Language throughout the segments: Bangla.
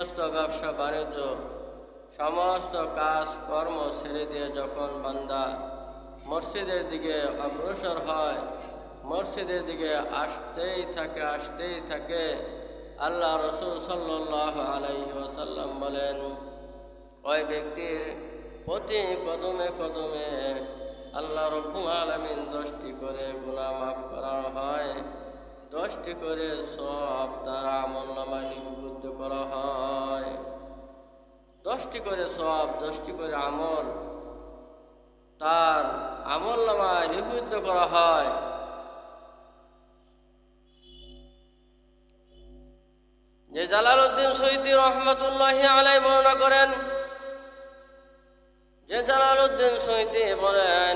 সমস্ত ব্যবসা, বাণিজ্য, সমস্ত কাজ, কর্ম ছেড়ে দিয়ে যখন বান্দা মসজিদের দিকে অগ্রসর হয়, মসজিদের দিকে আসতেই থাকে আসতেই থাকে, আল্লাহ রসুল সাল্লাহ আলাইহি ওয়াসাল্লাম বলেন, ওই ব্যক্তির প্রতি কদমে কদমে আল্লাহ রব্বুল আলমিন দশটি করে গুনাহ মাফ করা হয়। দশটি করে সব তার আমল নামায় করা হয়। দশটি করে সব দশটি করে আমল। তার আমল নামায় লিপিবদ্ধ করা হয়। যে জালালউদ্দিন সৈদি রহমতুল্লাহ আলাই বর্ণনা করেন, যে জালালউদ্দিন সৈদি বলেন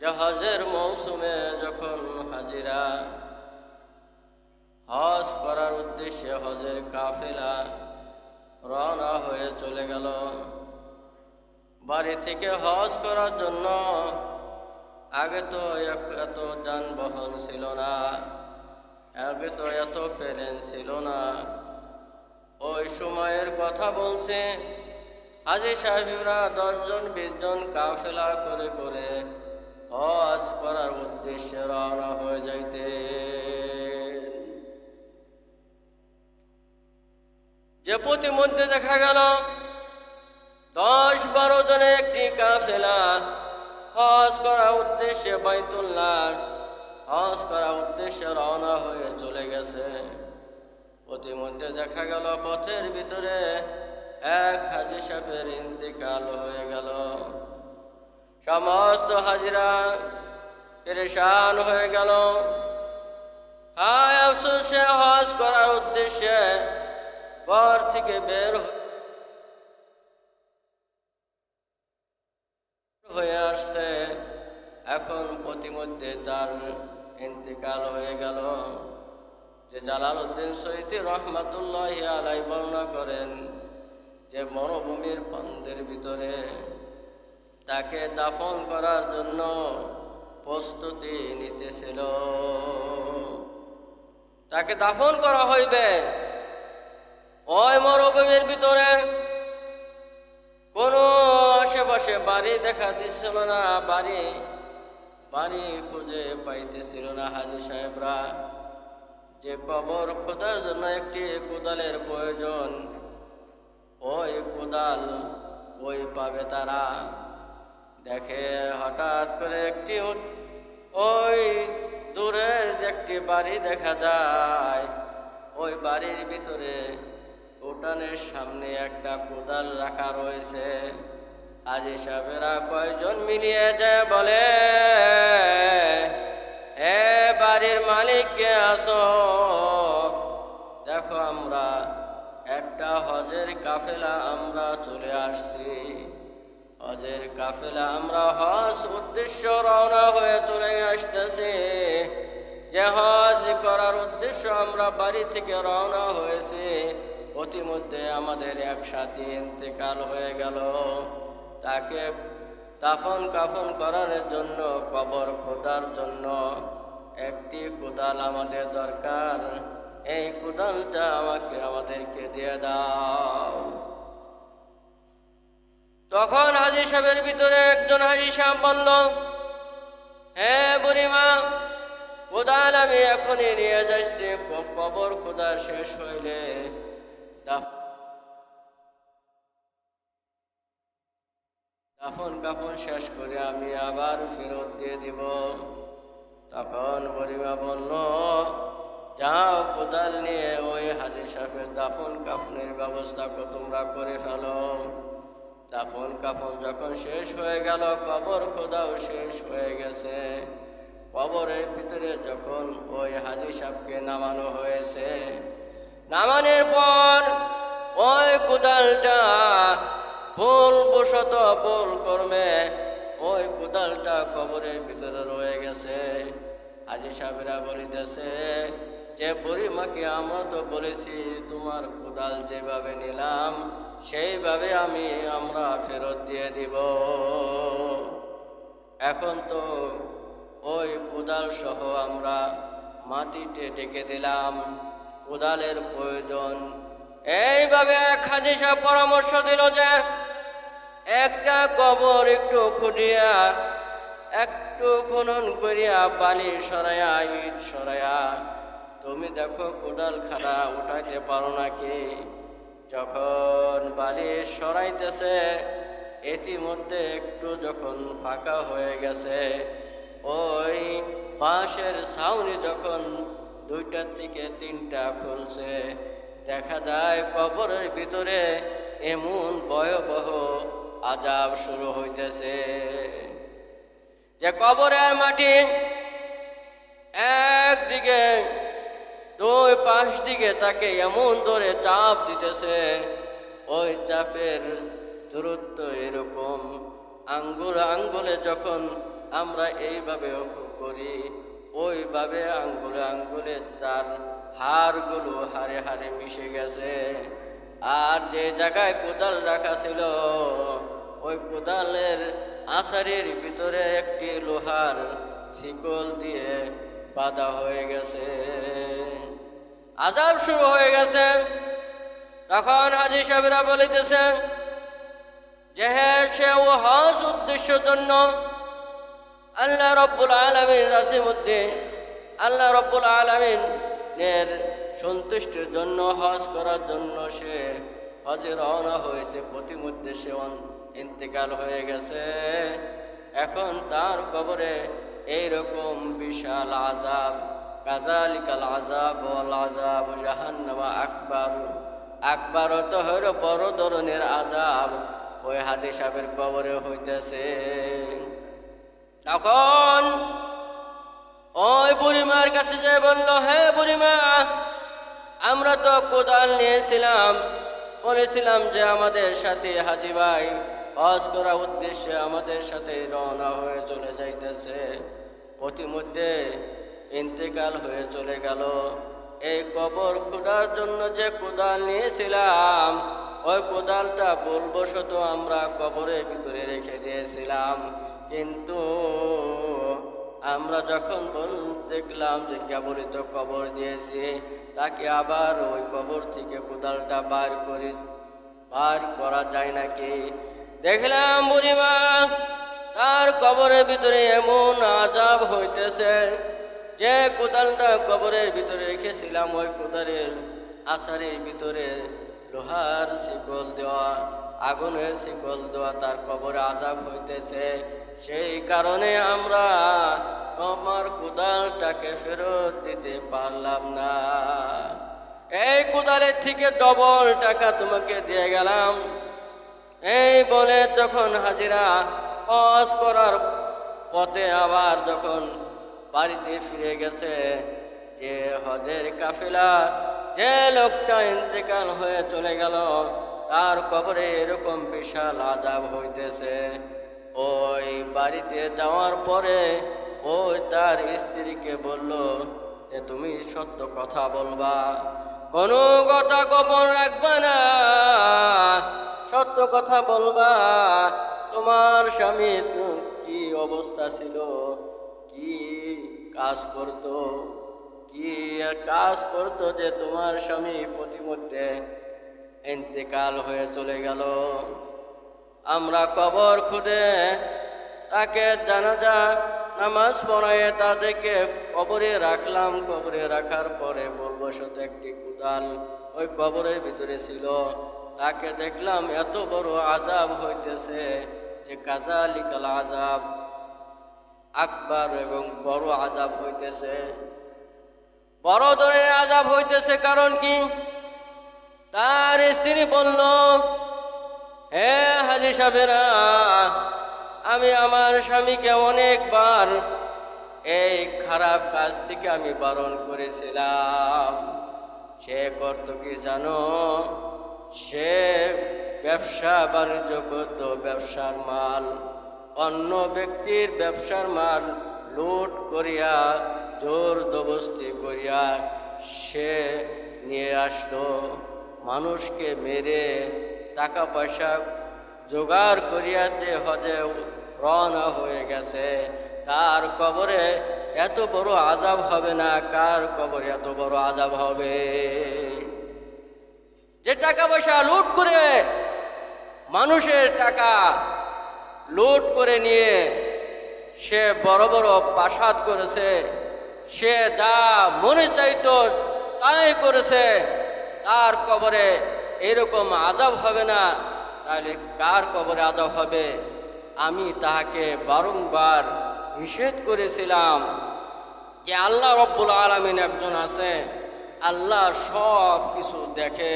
যে হজের মৌসুমে যখন হাজিরা, হজ করার উদ্দেশ্যে হজের কাফেলা রওনা হয়ে চলে গেল। বাড়ি থেকে হজ করার জন্য আগে তো এত যানবাহন ছিল না, আগে তো এত প্লেন ছিল না। ওই সময়ের কথা বলছে, হাজি সাহেবরা দশজন, বিশজন কাফেলা করে করে হজ করার উদ্দেশ্যে রওনা হয়ে যাইতে যে প্রতিমধ্যে দেখা গেল, দশ বারো জনে একটি কাফেলা। হজ করার উদ্দেশ্যে বাইতুল্লাহ হজ করার উদ্দেশ্যে রওনা হয়ে চলে গেছে। প্রতিমধ্যে দেখা গেল, পথের ভিতরে এক হাজি সাহেবের ইন্তেকাল হয়ে গেল। সমস্ত হাজিরা পরেশান হয়ে গেল। হায় আফসোস হজ করার উদ্দেশ্যে ঘর থেকে বের হয়ে আসছে। এখন প্রতিমধ্যে তার ইন্তেকাল হয়ে গেল। যে জালালউদ্দিন সৈতি রহমাতুল্লাহ আলাই বর্ণনা করেন যে মরুভূমির পান্তের ভিতরে তাকে দাফন করার জন্য প্রস্তুতি নিতেছিল। তাকে দাফন করা হইবে। ওই মরুভূমির ভিতরে কোনো আশেপাশে বাড়ি দেখা দিচ্ছিল না, বাড়ি বাড়ি খুঁজে পাইতেছিল না হাজি সাহেবরা। যে কবর খোদার জন্য একটি কোদালের প্রয়োজন, ওই কোদাল ওই পাবে তারা। দেখে হঠাৎ করে একটি ওই দূরে একটি বাড়ি দেখা যায়। ওই বাড়ির ভিতরে উঠানের সামনে একটা কোদাল রাখা রয়েছে। আজি সাহেবেরা কয়জন মিলিয়ে যায় বলে? হে বাড়ির মালিককে আসো দেখো আমরা, একটা হজের কাফেলা আমরা চলে আসছি। হজের কাফেলা আমরা হজ উদ্দেশ্য রওনা হয়ে চলে আসতেছি। যে হজ করার উদ্দেশ্য আমরা বাড়ি থেকে রওনা হয়েছি। প্রতিমধ্যে আমাদের একসাথে ইন্তেকাল হয়ে গেল। তাকে দাফন কাফন করার জন্য, কবর খোদার জন্য একটি কোদাল আমাদের দরকার। এই কোদালটা আমাকে, আমাদেরকে দিয়ে দাও। তখন হাজি সাহেবের ভিতরে একজন হাজি সাহেব বলল হ্যাঁ বুড়িমা, কোদাল আমি এখনই নিয়ে যাচ্ছি। কবর খোদা শেষ হইলে দাফন কাফন শেষ করে আমি আবার ফেরত দিয়ে দিব। তখন বলল, যাও কোদাল নিয়ে ওই হাজির সাহেবের দাফন কাফনের ব্যবস্থা তোমরা করে ফেলো। দাফন কাফন যখন শেষ হয়ে গেল, কবর খোদাও শেষ হয়ে গেছে। কবরের ভিতরে যখন ওই হাজি সাহেবকে নামানো হয়েছে নামানোর পর ওই কোদালটা ভুল বশত ভুল কর্মে ওই কোদালটা কবরের ভিতরে রয়ে গেছে। হাজি সাহেবরা বলিতেছে, যে বুড়িমাকে আমরা তো বলেছি, তোমার কোদাল যেভাবে নিলাম, সেইভাবে আমি আমরা ফেরত দিয়ে দিব। এখন তো ওই কোদাল সহ আমরা মাটিতে ডেকে দিলাম। কোদালের প্রয়োজন। এইভাবে এক পরামর্শ দিল যে, একটা কবর একটু খুঁটিয়া, একটু খনন করিয়া বালি সরাইয়া, ইট সরাইয়া, তুমি দেখো কোদাল খানা উঠাইতে পারো নাকি? যখন বালি সরাইতেছে, ইতিমধ্যে একটু যখন ফাঁকা হয়ে গেছে, ওই বাঁশের ছাউনি যখন দুইটার থেকে তিনটা খুলছে। দেখা যায় কবরের ভিতরে এমন ভয়াবহ আজাব শুরু হইতেছে। যে কবরের মাটি একদিকে, দুই পাশ দিকে তাকে এমন ধরে চাপ দিতেছে, ওই চাপের দূরত্ব এরকম। আঙ্গুল আঙ্গুলে যখন আমরা এইভাবে করি ওইভাবে আঙ্গুলে আঙ্গুলে তার হাড়গুলো হারে হারে মিশে গেছে। আর যে জায়গায় কোদাল রাখা ছিল, ওই কোদালের আষাঢ়ের ভিতরে একটি লোহার শিকল দিয়ে বাঁধা হয়ে গেছে। আজাব শুরু হয়ে গেছে। তখন হাজি সাহেবরা বলিতেছেন যে হ্যাঁ সে ও হজ উদ্দেশ্যের জন্য আল্লাহ রব্বুল আলমিন রাজিমুদ্দিন আল্লাহ রব্বুল আলমিনের সন্তুষ্টির জন্য, হজ করার জন্য সে হজে রওনা হয়েছে। প্রতিমধ্যে সে ইন্তেকাল হয়ে গেছে। এখন তার কবরে এইরকম বিশাল আজাব কাজালিকাল আজাব আজাব জাহান্নামা আকবার। আকবার তো হইল বড় ধরনের আজাব ওই হাজি সাহেবের কবরে হইতেছে। তখন ওই বুড়িমার কাছে যে বলল, হে বুড়িমা, আমরা তো কোদাল নিয়েছিলাম। বলেছিলাম যে আমাদের সাথে হাজি ভাই হজ করার উদ্দেশ্যে আমাদের সাথে রওনা হয়ে চলে যাইতেছে। প্রতিমধ্যে ইন্তেকাল হয়ে চলে গেল। এই কবর খোঁড়ার জন্য যে কোদাল নিয়েছিলাম, ওই কোদালটা বলবশত আমরা কবরের ভিতরে রেখে দিয়েছিলাম। কিন্তু আমরা যখন দেখলাম যে কেবলই তো কবর দিয়েছি, তাকে আবার ওই কবর থেকে কোদালটা বার করে, বার করা যায় নাকি? দেখলাম বুড়িমা, তার কবরের ভিতরে এমন আজাব হইতেছে যে কোদালটা কবরের ভিতরে রেখেছিলাম, ওই কোদালের আষাঢ়ের ভিতরে লোহার শিকল দেওয়া, আগুনের শিকল দেওয়া তার কবরে আজাব হইতেছে। সেই কারণে আমরা তোমার কোদালটাকে ফেরত দিতে পারলাম না। এই কোদালের থেকে ডবল টাকা তোমাকে দিয়ে গেলাম। এই বলে তখন হাজিরা হজ করার পথে আবার যখন বাড়িতে ফিরে গেছে, যে হজের কাফিলা, যে লোকটা ইন্তেকাল হয়ে চলে গেল, তার কবরে এরকম বিশাল আজাব হইতেছে। ওই বাড়িতে যাওয়ার পরে ওই তার স্ত্রীকে বলল যে, তুমি সত্য কথা বলবা। কোনো কথা গোপন রাখবা না। সত্য কথা বলবা। তোমার স্বামী কি অবস্থা ছিল? কি কাজ করত? কি কাজ করতো যে তোমার স্বামী প্রতিমধ্যে ইন্তেকাল হয়ে চলে গেল? আমরা কবর খুঁড়ে তাকে জানাজা, নামাজ পড়ায় তাদেরকে কবরে রাখলাম। কবরে রাখার পরে বলব শত একটি কুদাল ওই কবরের ভিতরে ছিল। তাকে দেখলাম এত বড় আজাব হইতেছে যে কাজালিকাল আজাব আকবার এবং বড় আজাব হইতেছে। বড় ধরনের আজাব হইতেছে কারণ কি? তার স্ত্রী বলল হে হাজি সাহেবেরা, আমি আমার স্বামীকে অনেকবার এই খারাপ কাজ থেকে আমি বারণ করেছিলাম। সে করত কি জানো? সে ব্যবসা বাণিজ্য করত, ব্যবসার মাল। অন্য ব্যক্তির ব্যবসার মাল লুট করিয়া, জোর দবস্তি করিয়া সে নিয়ে আসতো। মানুষকে মেরে টাকা পয়সা জোগাড় করিয়াতে হজে রওনা হয়ে গেছে। তার কবরে এত বড় আজাব হবে না, কার কবরে এত বড় আজাব হবে? যে টাকা পয়সা লুট করে মানুষের টাকা লুট করে নিয়ে সে বড় বড় প্রাসাদ করেছে, সে যা মনে চাইতো তাই করেছে, তার কবরে এরকম আজাব হবে না। তাহলে কার কবরে আজাব হবে? আমি তাহাকে বারংবার নিষেধ করেছিলাম যে আল্লাহ রব্বুল আলমিন একজন আছে। আল্লাহ সব কিছু দেখে,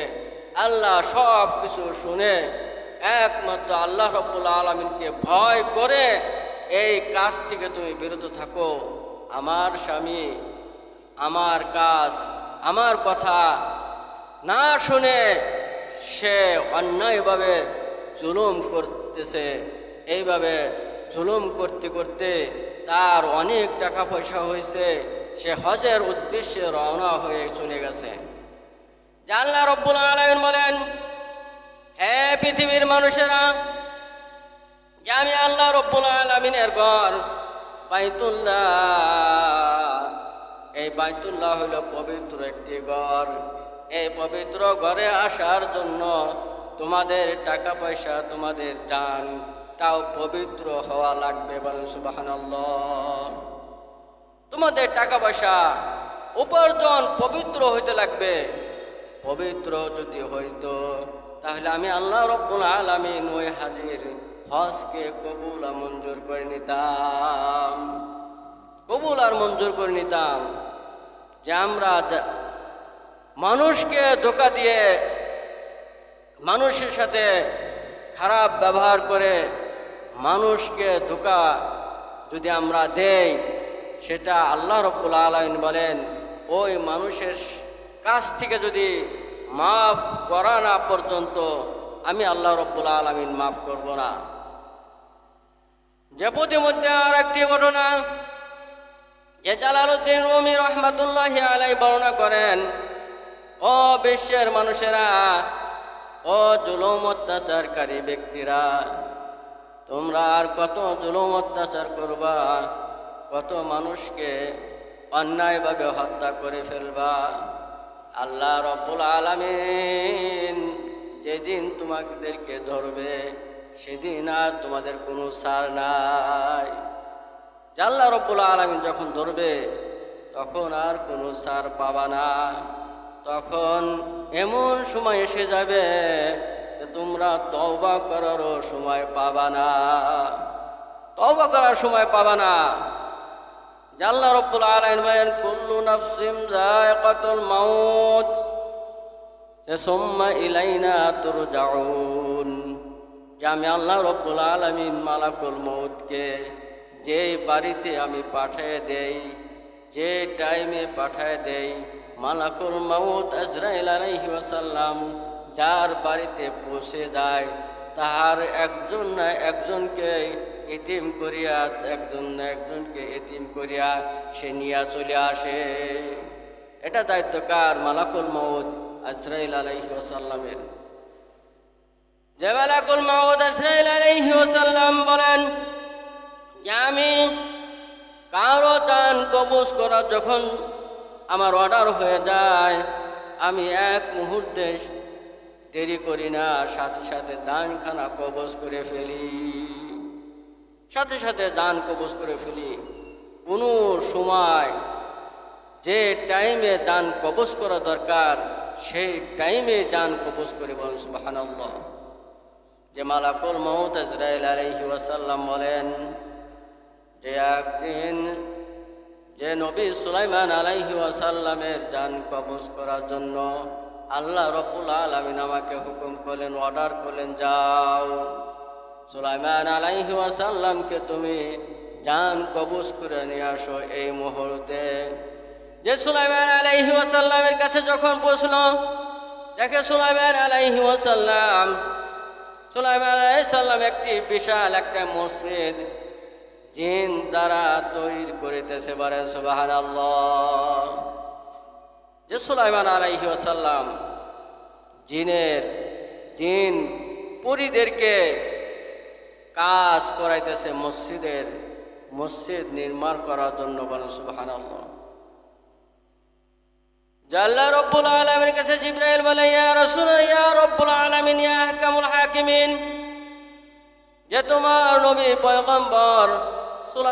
আল্লাহ সব কিছু শুনে, একমাত্র আল্লাহ রব্বুল আলমিনকে ভয় করে এই কাজ থেকে তুমি বিরত থাকো। আমার স্বামী, আমার কাজ, আমার কথা না শুনে সে অন্যায়ভাবে জুলুম করতেছে, এইভাবে জুলুম করতে করতে তার অনেক টাকা পয়সা হয়েছে, সে হজের উদ্দেশ্যে রওনা হয়ে চলে গেছে। জানলা রব্বুল আলামিন বলেন, হে পৃথিবীর মানুষেরা, যে আমি আল্লাহ রব্বুল আলমিনের ঘর, বাইতুল্লাহ, এই বাইতুল্লাহ হলো পবিত্র একটি ঘর। এই পবিত্র ঘরে আসার জন্য তোমাদের টাকা পয়সা, তোমাদের যান তাও পবিত্র হওয়া লাগবে বলেন সুবাহান তোমাদের টাকা পয়সা উপার্জন পবিত্র হইতে লাগবে। পবিত্র যদি হইতো, তাহলে আমি আল্লাহ রব্বুল আলমিন ওই হাজির হজকে কবুল আর মঞ্জুর করে নিতাম। কবুল আর মঞ্জুর করে নিতাম যে আমরা মানুষকে ধোকা দিয়ে মানুষের সাথে খারাপ ব্যবহার করে মানুষকে ধোকা যদি আমরা দেই, সেটা আল্লাহ রব্বুল আলমিন বলেন, ওই মানুষের কাছ থেকে যদি মাফ করা না পর্যন্ত আমি আল্লাহ রব্বুল আলমিন মাফ করব না। যে মধ্যে আর একটি ঘটনা, যে জালালউদ্দিন রুমি রহমাতুল্লাহ আলাই বর্ণনা করেন ও বিশ্বের মানুষেরা, ও জুলুম অত্যাচারকারী ব্যক্তিরা, তোমরা আর কত জুলুম অত্যাচার করবা, কত মানুষকে অন্যায়ভাবে হত্যা করে ফেলবা। আল্লাহ রব্বুল আলামিন যেদিন তোমাদেরকে ধরবে, সেদিন আর তোমাদের কোনো সার নাই। জাল্লা রব্বুল আলমিন যখন ধরবে, তখন আর কোনো সার পাবা না। তখন এমন সময় এসে যাবে যে তোমরা তওবা করারও সময় পাবা না। তওবা করার সময় পাবা না। জাল্লা রব্বুল আলামিন বলেন, কুল্লু নাফসিম যায়কাতুল মাউত, যে সুম্মা ইলাইনা তুরজাউন। যে আমি আল্লাহ রব্বুল আলামিন মালাকুল মৌতকে যে বাড়িতে আমি পাঠিয়ে দেই, যে টাইমে পাঠিয়ে দেই মালাকুল মাউত আজরাইল আলাইহি ওয়াসাল্লাম, যার বাড়িতে পৌঁছে যায়, তাহার একজন না একজনকে এতিম করিয়া, একজন না একজনকে এতিম করিয়া সে নিয়া চলে আসে। এটা দায়িত্ব কার মালাকুল মৌত আজরাইল আলাইহি ওয়াসাল্লামের। যে মালাকুল মৌত আজরাইল আলাইহি ওয়াসাল্লাম বলেন, যে আমি কারও দান কবজ করা যখন আমার অর্ডার হয়ে যায়। আমি এক মুহূর্তে দেরি করি না, সাথে সাথে দানখানা কবজ করে ফেলি। সাথে সাথে দান কবজ করে ফেলি। কোনো সময় যে টাইমে দান কবজ করা দরকার, সেই টাইমে দান কবজ করে বলেন, সুবহানাল্লাহ। যে মালাকুল মৌত ইসরাইল আলাইহি ওয়াসাল্লাম বলেন, যে একদিন যে নবী সুলাইমান আলাইহি ওয়াসাল্লামের জান কবজ করার জন্য আল্লাহ রব্বুল আলামিন আমাকে হুকুম করলেন, অর্ডার করলেন, যাও। সুলাইমান আলাইহি ওয়াসাল্লামকে তুমি জান কবজ করে নিয়ে আসো এই মুহূর্তে। যে সুলাইমান আলাইহি ওয়াসাল্লামের কাছে যখন পৌঁছলো দেখে সুলাইমান আলাইহি ওয়াসাল্লাম, সুলাইমান আলাইহিস সালাম একটি বিশাল একটা মসজিদ জিন দ্বারা তৈরি করিতেছে বারে সুবাহান যে সুলাইমান আলাইহি ওয়াসাল্লাম জিনের, জিন পুরীদেরকে কাজ করাইতেছে মসজিদের, মসজিদ নির্মাণ করার জন্য বলেন সুবাহান আলমের কাছে ইয়া যে তোমার নবী পয়গম্বর চলে